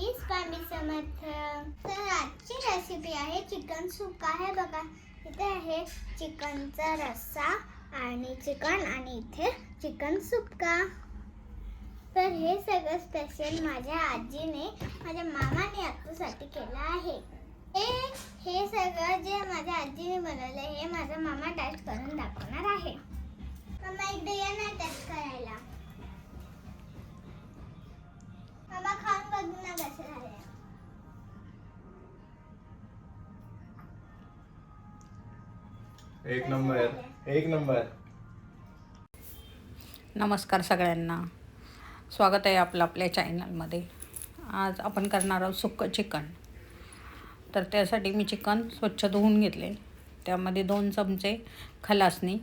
Recipe Swami Samarth तर आजची recipe आहे चिकन सुका. आहे बघा इथे आहे चिकनचा रस्सा आणि चिकन आणि इथे चिकन सुपका तर हे सगळं स्पेशल माझ्या आजीने माझ्या मामाने आत्तूसाठी केलं आहे. हे हे सगळं जे माझ्या आजीने बनवलं हे माझा मामा टेस्ट करून दाखवणार एक नंबर एक नंबर. नमस्कार सगळ्यांना. स्वागत आहे आपलं आपल्या चॅनलमध्ये आज आपण करणार आहोत सुक्कं चिकन. तर त्यासाठी मी चिकन स्वच्छ धुवून घेतले. त्यामध्ये दोन चमचे खलासणी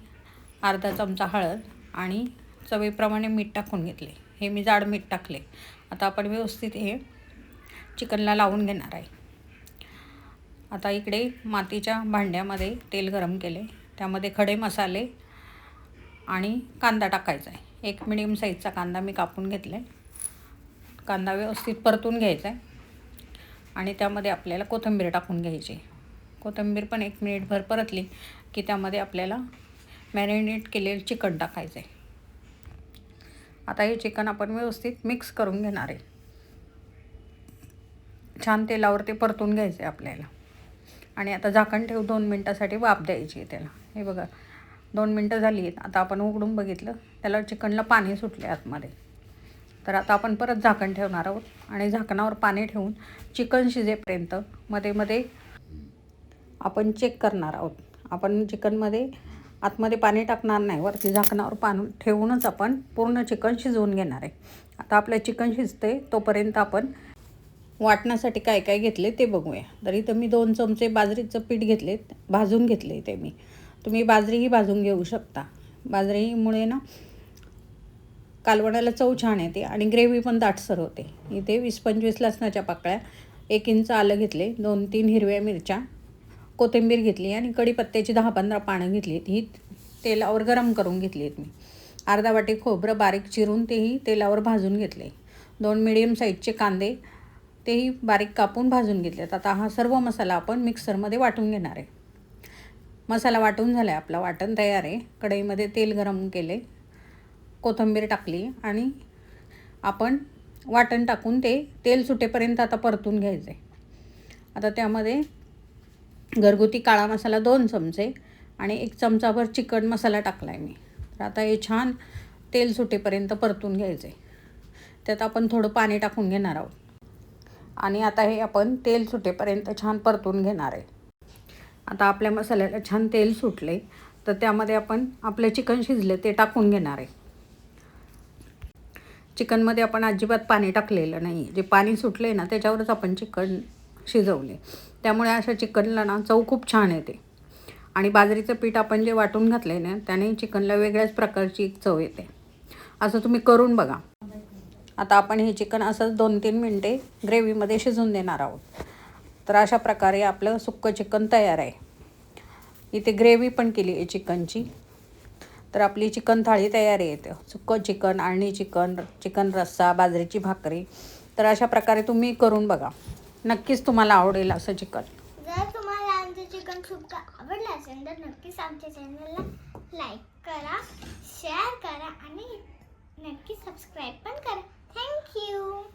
अर्धा चमचा हळद आणि चवीप्रमाणे मीठ टाकून घेतले. हे मी जाड मीठ टाकले. आता आपण व्यवस्थित हे चिकनला लावून घेणार आहे. आता इकडे मातीच्या भांड्यामध्ये तेल गरम केले. त्यामध्ये खडे मसाले आणि कांदा टाकायचा आहे. एक मिडियम साईजचा कांदा मी कापून घेतला आहे कांदा व्यवस्थित परतून घ्यायचा आहे. आणि त्यामध्ये आपल्याला कोथिंबीर टाकून घ्यायची कोथिंबीर पण एक मिनिटभर परतली की त्यामध्ये आपल्याला मॅरिनेट केलेलं चिकन टाकायचं आहे आता हे चिकन आपण व्यवस्थित मिक्स करून घेणार आहे. छान तेलावर ते परतून घ्यायचं आहे आपल्याला. आणि आता झाकण ठेव दोन मिनटासाठी वाफ द्यायची आहे त्याला. हे बघा दोन मिनटं झाली आहेत. आता आपण उघडून बघितलं त्याला चिकनला पाणी सुटले आतमध्ये. तर आता आपण परत झाकण ठेवणार आहोत आणि झाकणावर पाणी ठेवून चिकन शिजेपर्यंत मध्ये मध्ये आपण चेक करणार आहोत. आपण चिकनमध्ये आतमध्ये पाणी टाकणार नाही वरती झाकणावर पाणी ठेवूनच आपण पूर्ण चिकन शिजवून घेणार आहे. आता आपलं चिकन शिजते तोपर्यंत आपण वाटण्यासाठी काय काय घेतले ते बघूया. तर इथं मी दोन चमचे बाजरीचं पीठ घेतले भाजून घेतले ते मी. तुम्ही बाजरीही भाजून घेऊ शकता. बाजरीमुळे ना कालवणाला चव छान येते आणि ग्रेव्ही पण दाटसर होते इथे वीस पंचवीस लसणाच्या पाकळ्या एक इंच आलं घेतले दोन तीन हिरव्या मिरच्या कोथिंबीर घेतली आणि कढीपत्त्याची दहा पंधरा पानं घेतली ही तेलावर गरम करून घेतली आहेत मी. अर्धा वाटी खोबरं बारीक चिरून तेही तेलावर भाजून घेतले. दोन मिडियम साईजचे कांदे तेही बारीक कापून भाजून घेतलेत. आता हा सर्व मसाला आपण मिक्सरमध्ये वाटून घेणार आहे. मसाला वाटून झाला आहे आपला वाटण तयार आहे. कढईमध्ये तेल गरम केले कोथिंबीर टाकली आणि आपण वाटण टाकून ते तेल सुटेपर्यंत आता परतून घ्यायचे आता त्यामध्ये घरगुती काळा मसाला दोन चमचे आणि एक चमचाभर चिकन मसाला टाकला आहे मी. तर आता हे छान तेल सुटेपर्यंत परतून घ्यायचे त्यात आपण थोडं पाणी टाकून घेणार आहोत. आणि आता हे आपण तेल सुटेपर्यंत छान परतून घेणार आहे. आता आपल्या मसाल्याला छान तेल सुटले तर त्यामध्ये आपण आपलं चिकन शिजले ते टाकून घेणार आहे. चिकनमध्ये आपण अजिबात पाणी टाकलेलं नाही. जे पाणी सुटले ना त्याच्यावरच आपण चिकन शिजवले. त्यामुळे अशा चिकनला ना चव खूप छान येते. आणि बाजरीचं पीठ आपण जे वाटून घातले ना त्याने चिकनला वेगळ्याच प्रकारची एक चव येते. असं तुम्ही करून बघा. आता आपण हे चिकन असंच दोन तीन मिनटे ग्रेव्हीमध्ये शिजून देणार आहोत. तर अशा प्रकारे आपलं सुक्कं चिकन तयार आहे. इथे ग्रेव्ही पण केली आहे चिकनची. तर आपली चिकन थाळी तयार आहे इथं सुक्कं चिकन आळणी चिकन चिकन रस्सा बाजरीची भाकरी. तर अशा प्रकारे तुम्ही करून बघा. नक्कीच तुम्हाला आवडेल असं चिकन. जर तुम्हाला आमचं चिकन सुक्का आवडलं असेल तर नक्कीच आमच्या चॅनलला लाईक करा शेअर करा आणि Thank you.